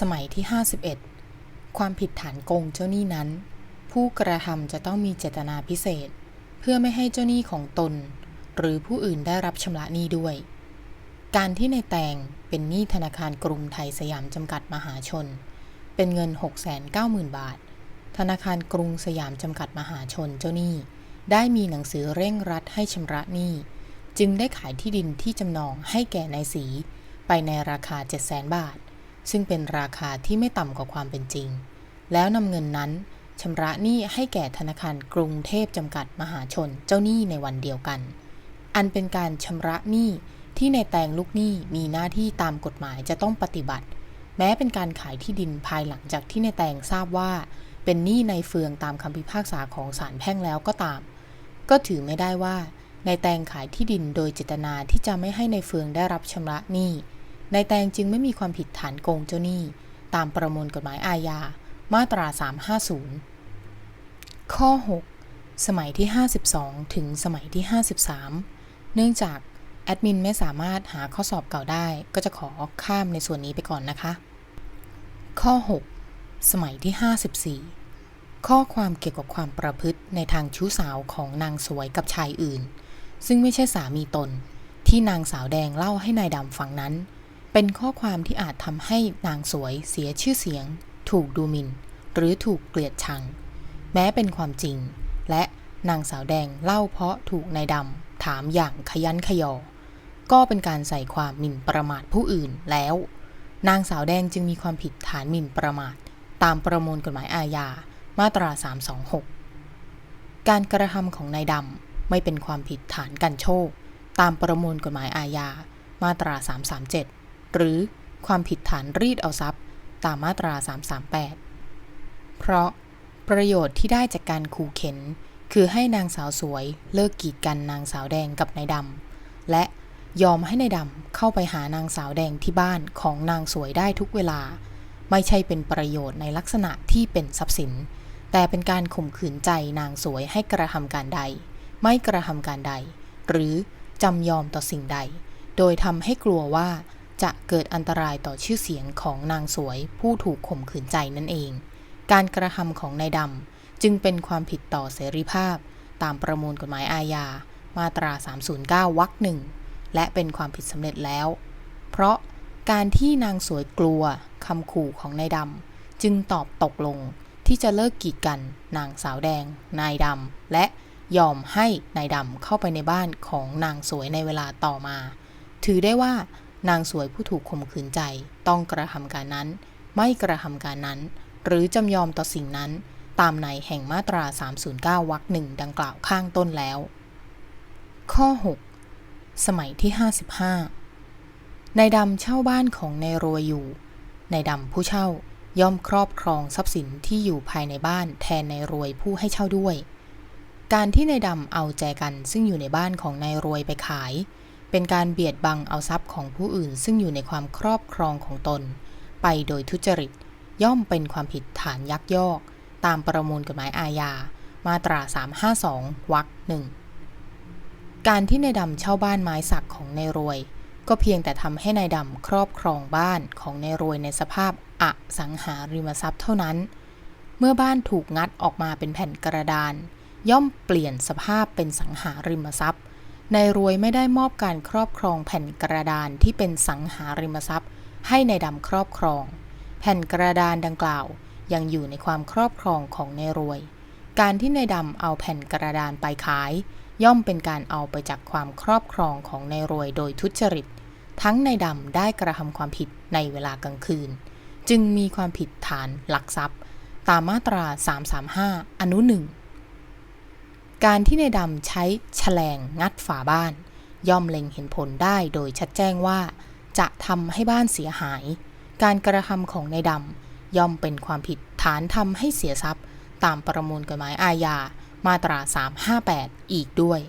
สมัยที่ 51 ความผิดฐานโกงเจ้าหนี้นั้น ผู้กระทำจะต้องมีเจตนาพิเศษ เพื่อไม่ให้เจ้าหนี้ของตน หรือผู้อื่นได้รับชำระหนี้ด้วย การที่ในายแตงเป็นหนี้ธนาคารกรุงไทยสยามจำกัดมหาชน เป็นเงิน 690,000 บาท ธนาคารกรุงสยามจำกัดมหาชนเจ้าหนี้ ได้มีหนังสือเร่งรัดให้ชำระหนี้ จึงได้ขายที่ดินที่จำนองให้แก่นายสี ไปในราคา 700,000 บาท ซึ่งเป็นราคาที่ไม่ต่ำกว่าความเป็นจริง แล้วนำเงินนั้นชำระหนี้ให้แก่ธนาคารกรุงเทพจำกัดมหาชนเจ้าหนี้ในวันเดียวกัน อันเป็นการชำระหนี้ที่ในแตงลูกหนี้มีหน้าที่ตามกฎหมายจะต้องปฏิบัติ แม้เป็นการขายที่ดินภายหลังจากที่ในแตงทราบว่า เป็นหนี้ในเฟืองตามคำพิพากษาของศาลแพ่งแล้วก็ตาม ก็ถือไม่ได้ว่าในแตงขายที่ดินโดยเจตนาที่จะไม่ให้ในเฟืองได้รับชำระหนี้ ในแตงจึงไม่มีความผิดฐานโกงเจ้าหนี้ ตามประมวลกฎหมายอาญา มาตรา 350 ข้อ 6 สมัยที่ 52 ถึงสมัยที่ 53 เนื่องจากแอดมินไม่สามารถหาข้อสอบเก่าได้ ก็จะขอข้ามในส่วนนี้ไปก่อนนะคะ ข้อ 6 สมัยที่ 54ข้อความเกี่ยวกับความประพฤติในทางชู้สาวของนางสวยกับชายอื่น ซึ่งไม่ใช่สามีตน ที่นางสาวแดงเล่าให้นายดำฟังนั้น เป็นข้อความที่อาจทำให้นางสวยเสียชื่อเสียง ถูกดูหมิน่น หรือถูกเกลียดชัง แม้เป็นความจริง และนางสาวแดงเล่าเพราะถูกนายดำถามอย่างขยันขยอ ก็เป็นการใส่ความหมิ่นประมาทผู้อื่นแล้ว นางสาวแดงจึงมีความผิดฐานหมิ่นประมาท ตามประมวลกฎหมายอาญามาตรา 326 การกระทำของนายดำไม่เป็นความผิดฐานกันโชค ตามประมวลกฎหมายอาญามาตรา 337 หรือความผิดฐานรีดเอาทรัพย์ตามมาตรา 338 เพราะประโยชน์ที่ได้จากการขู่เข็น คือให้นางสาวสวยเลิกกีดกันนางสาวแดงกับนายดำและยอมให้นายดำเข้าไปหานางสาวแดงที่บ้านของนางสวยได้ทุกเวลา ไม่ใช่เป็นประโยชน์ในลักษณะที่เป็นทรัพย์สิน แต่เป็นการข่มขืนใจนางสวยให้กระทำการใด ไม่กระทำการใด หรือจำยอมต่อสิ่งใด โดยทำให้กลัวว่า จะเกิดอันตรายต่อชื่อเสียงของนางสวยผู้ถูกข่มขืนใจนั่นเอง การกระทำของนายดำจึงเป็นความผิดต่อเสรีภาพ ตามประมวลกฎหมายอาญา มาตรา 309 วรรคหนึ่ง และเป็นความผิดสำเร็จแล้ว เพราะการที่นางสวยกลัวคำขู่ของนายดำจึงตอบตกลงที่จะเลิกกีดกันนางสาวแดง นายดำและยอมให้นายดำเข้าไปในบ้านของนางสวยในเวลาต่อมา ถือได้ว่า นางสวยผู้ถูกข่มขืนใจ ต้องกระทำการนั้น ไม่กระทำการนั้น หรือจำยอมต่อสิ่งนั้น ตามในแห่งมาตรา 309วรรคหนึ่งดังกล่าวข้างต้นแล้ว ข้อ 6 สมัยที่ 55 นายดำเช่าบ้านของนายรวยอยู่ นายดำผู้เช่าย่อมครอบครองทรัพย์สินที่อยู่ภายในบ้านแทนนายรวยผู้ให้เช่าด้วย การที่นายดำเอาแจกันซึ่งอยู่ในบ้านของนายรวยไปขาย เป็นการเบียดบังเอาทรัพย์ของผู้อื่น ซึ่งอยู่ในความครอบครองของตน ไปโดยทุจริต ย่อมเป็นความผิดฐานยักยอก ตามประมวลกฎหมายอาญา มาตรา 352วรรคหนึ่งการที่นายดำเช่าบ้านไม้สักของนายรวย ก็เพียงแต่ทำให้นายดำครอบครองบ้านของนายรวยในสภาพอสังหาริมทรัพย์เท่านั้น เมื่อบ้านถูกงัดออกมาเป็นแผ่นกระดาน ย่อมเปลี่ยนสภาพเป็นสังหาริมทรัพย์ นายรวยไม่ได้มอบการครอบครองแผ่นกระดานที่เป็นสังหาริมทรัพย์ ให้ในายดำครอบครอง แผ่นกระดานดังกล่าว ยังอยู่ในความครอบครองของนายรวย การที่นายดำเอาแผ่นกระดานไปขาย ย่อมเป็นการเอาไปจากความครอบครองของนายรวยโดยทุจริต ทั้งนายดำได้กระทำความผิดในเวลากลางคืน จึงมีความผิดฐานลักทรัพย์ ตามมาตรา 335 อนุหนึ่ง การที่นายดำใช้แฉลงงัดฝาบ้าน ย่อมเล็งเห็นผลได้โดยชัดแจ้งว่า จะทำให้บ้านเสียหาย การกระทำของนายดำย่อมเป็นความผิดฐานทำให้เสียทรัพย์ ตามประมวลกฎหมายอาญามาตรา 358 อีกด้วย